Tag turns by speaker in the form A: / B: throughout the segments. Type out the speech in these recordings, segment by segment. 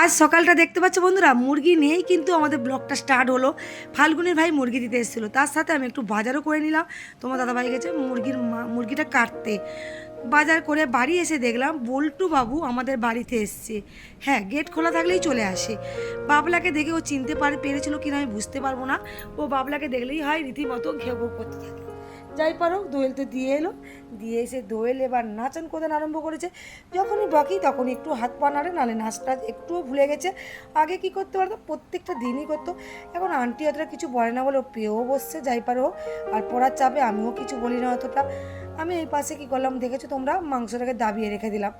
A: আজ সকালটা দেখতে পাচ্ছ বন্ধুরা, মুরগি নেই কিন্তু আমাদের ব্লগটা স্টার্ট হলো। ফাল্গুনের ভাই মুরগি দিতে এসেছিল, তার সাথে আমি একটু বাজারও করে নিলাম। তোমার দাদাভাই গেছে মুরগির মুরগিটা কাটতে। বাজার করে বাড়ি এসে দেখলাম বল্টু বাবু আমাদের বাড়িতে এসছে। হ্যাঁ গেট খোলা থাকলেই চলে আসে। বাবলাকে দেখে ও চিনতে পারে, পেরেছিল কিনা আমি বুঝতে পারব না। ও বাবলাকে দেখলেই হয় রীতিমতো ঘেউ করতে থাকে। যাই পারো দোয়েল তো দিয়ে এলো। দিয়ে এসে দোয়েল এবার নাচন কোদান আরম্ভ করেছে। যখনই বাকি তখন একটু হাত পা নাড়ে, নালে নাচটা একটুও ভুলে গেছে। আগে কি করতে পারতো? প্রত্যেকটা দিনই করতো। এখন আন্টি অতটা কিছু বলে না বলে ও পেয়েও বসছে, যাই পারো। আর পড়ার চাপে আমিও কিছু বলি না অতটা। আমি এই পাশে কি করলাম? দেখেছ তোমরা? মাংসটাকে দাবিয়ে রেখে দিলাম।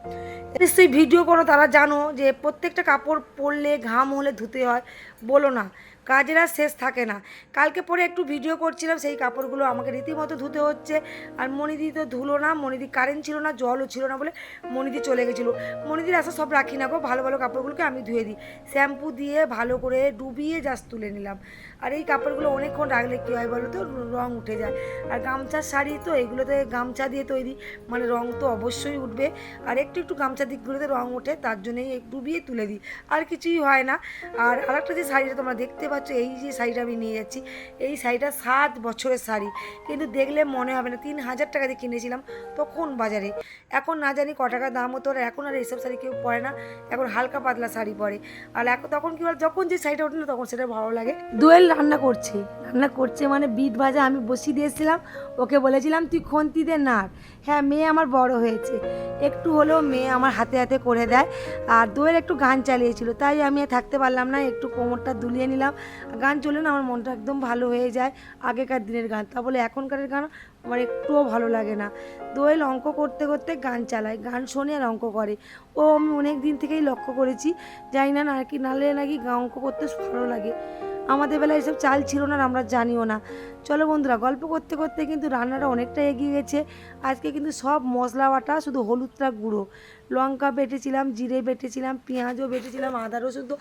A: নিশ্চয়ই ভিডিও করো, তারা জানো যে প্রত্যেকটা কাপড় পরলে ঘাম হলে ধুতে হয়। বলো না। কাজের আর শেষ থাকে না। কালকে পরে একটু ভিডিও করছিলাম, সেই কাপড়গুলো আমাকে রীতিমতো ধুতে হচ্ছে। আর মনিদি তো ধুলো না, মনিদি কারেন্ট ছিল না, জলও ছিল না বলে মনিদি চলে গেছিল। মনিদির আসা সব রাখি না গো, ভালো ভালো কাপড়গুলোকে আমি ধুয়ে দিই। শ্যাম্পু দিয়ে ভালো করে ডুবিয়ে জাস্ট তুলে নিলাম। আর এই কাপড়গুলো অনেকক্ষণ রাখলে কী হয় বলো তো? রং উঠে যায়। আর গামছার শাড়ি তো এগুলোতে গামছা দিয়ে তৈরি মানে রং তো অবশ্যই উঠবে। আর একটু একটু গামছা দিকগুলোতে রং ওঠে, তার জন্যই ডুবিয়ে তুলে দিই। আর কিছুই হয় না। আর আরেকটা যে শাড়িটা তোমরা দেখতে পাচ্ছ এই যে শাড়িটা আমি নিয়ে যাচ্ছি, এই শাড়িটা সাত বছরের শাড়ি। কিন্তু দেখলে মনে হবে না, তিন হাজার টাকা দিয়ে কিনেছিলাম তখন বাজারে। এখন না জানি ক টাকা দাম হতো আর এখন আর এইসব শাড়ি কেউ পরে না, এখন হালকা পাতলা শাড়ি পরে। আর এখন তখন কি বলে যখন যে শাড়িটা ওঠে না, তখন সেটা ভালো লাগে। দোয়েল রান্না করছে। রান্না করছে মানে বিট ভাজা আমি বসিয়ে দিয়েছিলাম, ওকে বলেছিলাম, তুই খন্তি দে নাড় হ্যাঁ মেয়ে আমার বড় হয়েছে। একটু হলেও মেয়ে আমার হাতে হাতে করে দেয়। আর দোয়েল একটু গান চালিয়েছিল, তাই আমি থাকতে পারলাম না, একটু কোমরটা দুলিয়ে নিলাম। গান চলে না আমার মনটা একদম ভালো হয়ে যায় আগেকার দিনের গান। তা বলে এখনকারের গান আমার একটুও ভালো লাগে না। দোয়েল অঙ্ক করতে করতে গান চালায়, গান শোনে আর অঙ্ক করে। ও আমি অনেক দিন থেকেই লক্ষ্য করেছি, জানি না আর কি নালে নাকি অঙ্ক করতে ভালো লাগে। আমাদের বেলায় এসব চাল ছিল না আমরা জানিও না। চলো বন্ধুরা, গল্প করতে করতে কিন্তু রান্নাটা অনেকটা এগিয়ে গেছে। আজকে কিন্তু সব মশলা বাটা শুধু হলুদটা গুঁড়ো। লঙ্কা বেটেছিলাম, জিরে বেটেছিলাম, পেঁয়াজও বেটেছিলাম, আদা রসুন তো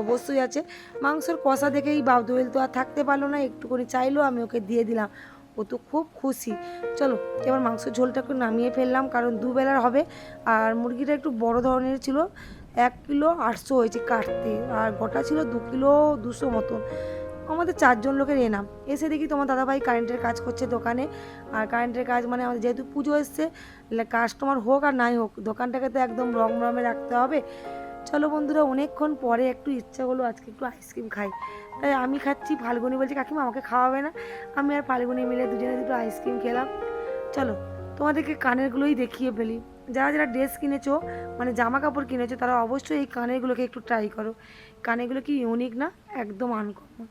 A: অবশ্যই আছে। মাংসর কষা দেখেই বাপ দোয়েল তো আর থাকতে পারল না, একটুখানি চাইলো আমি ওকে দিয়ে দিলাম। ও তো খুব খুশি। চলো, এবার মাংসের ঝোলটা একটু নামিয়ে ফেললাম, কারণ দুবেলার হবে। আর মুরগিটা একটু বড় ধরনের ছিল এক কিলো আটশো হয়েছে কাটতে, আর গোটা ছিল দু কিলো দুশো মতন। আমাদের চারজন লোকের এনাম। এসে দেখি তোমার দাদাভাই কারেন্টের কাজ করছে দোকানে। আর কারেন্টের কাজ মানে আমাদের যেহেতু পুজো এসছে কাস্টমার হোক আর নাই হোক, দোকানটাকে তো একদম রং রমে রাখতে হবে। চলো বন্ধুরা, অনেকক্ষণ পরে একটু ইচ্ছা হলো আজকে একটু আইসক্রিম খাই। তাই আমি খাচ্ছি, ফাল্গুনি বলছি, কাকিমা, আমাকে খাওয়াবে না। আমি আর ফাল্গুনি মিলে দুজনে দুটো আইসক্রিম খেলাম। চলো, তোমাদেরকে কানেরগুলোই দেখিয়ে ফেলি। যারা যারা ড্রেস কিনেছো মানে জামা কাপড় কিনেছো, তারা অবশ্যই এই কানেরগুলোকে একটু ট্রাই করো। কানেরগুলো কি ইউনিক না? একদম আনকমন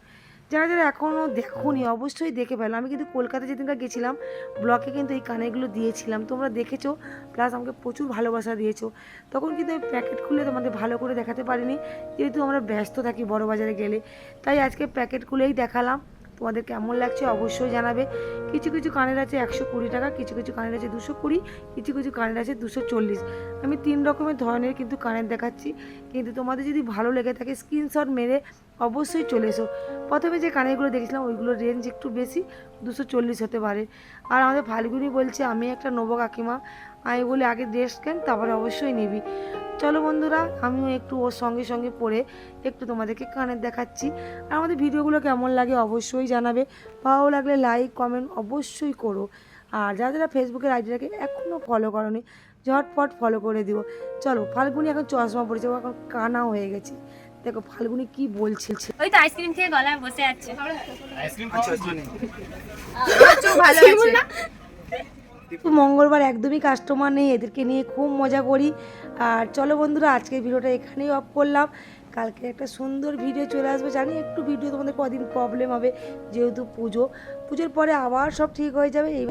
A: যারা যারা এখনও দেখোনি, অবশ্যই দেখে ফেলো। আমি কিন্তু কলকাতা যেদিনকার গেছিলাম ব্লকে কিন্তু এই কানেরগুলো দিয়েছিলাম। তোমরা দেখেছ প্লাস আমাকে প্রচুর ভালোবাসা দিয়েছ। তখন কিন্তু এই প্যাকেট খুলে তোমাদের ভালো করে দেখাতে পারিনি। যেহেতু আমরা ব্যস্ত থাকি বড় বাজারে গেলে। তাই আজকে প্যাকেট খুলেই দেখালাম। তোমাদের কেমন লাগছে অবশ্যই জানাবে। কিছু কিছু কানের আছে একশো কুড়ি টাকা, কিছু কিছু কানের আছে দুশো কুড়ি, কিছু কিছু কানের আছে দুশো চল্লিশ। আমি তিন রকমের ধরনের কিন্তু কানের দেখাচ্ছি। কিন্তু তোমাদের যদি ভালো লেগে থাকে স্ক্রিনশট মেরে অবশ্যই চলে এসো। প্রথমে যে কানেরগুলো দেখেছিলাম ওইগুলোর রেঞ্জ একটু বেশি, দুশো চল্লিশ হতে পারে। আর আমাদের ফাল্গুনি বলছে, আমি একটা নেব কাকিমা। আমি বলি, আগে ড্রেস কেন? তারপরে অবশ্যই নিবি। চলো বন্ধুরা, আমিও একটু ওর সঙ্গে সঙ্গে পড়ে একটু তোমাদেরকে কানের দেখাচ্ছি। আর আমাদের ভিডিওগুলো কেমন লাগে অবশ্যই জানাবে। ভালো লাগলে লাইক কমেন্ট অবশ্যই করো। আর যারা যারা ফেসবুকের আইডিটাকে এখনও ফলো করনি, ঝটপট ফলো করে দিও। চলো, ফাল্গুনি এখন চশমা পড়েছে ও এখন কানা হয়ে গেছে। দেখো ফাল্গুনি কি বলছে
B: ওই তো আইসক্রিম খেয়ে গলায় বসে আছে।
C: আইসক্রিম ভালো আছে
A: তো মঙ্গলবার একদমই কাস্টমার নেই এদেরকে নিয়ে খুব মজা করি। আর চলো বন্ধুরা আজকের ভিডিওটা এখানেই অফ করলাম। কালকে একটা সুন্দর ভিডিও চলে আসবে। জানি একটু ভিডিও তোমাদের কদিন প্রবলেম হবে যেহেতু পুজো। পুজোর পরে আবার সব ঠিক হয়ে যাবে। এই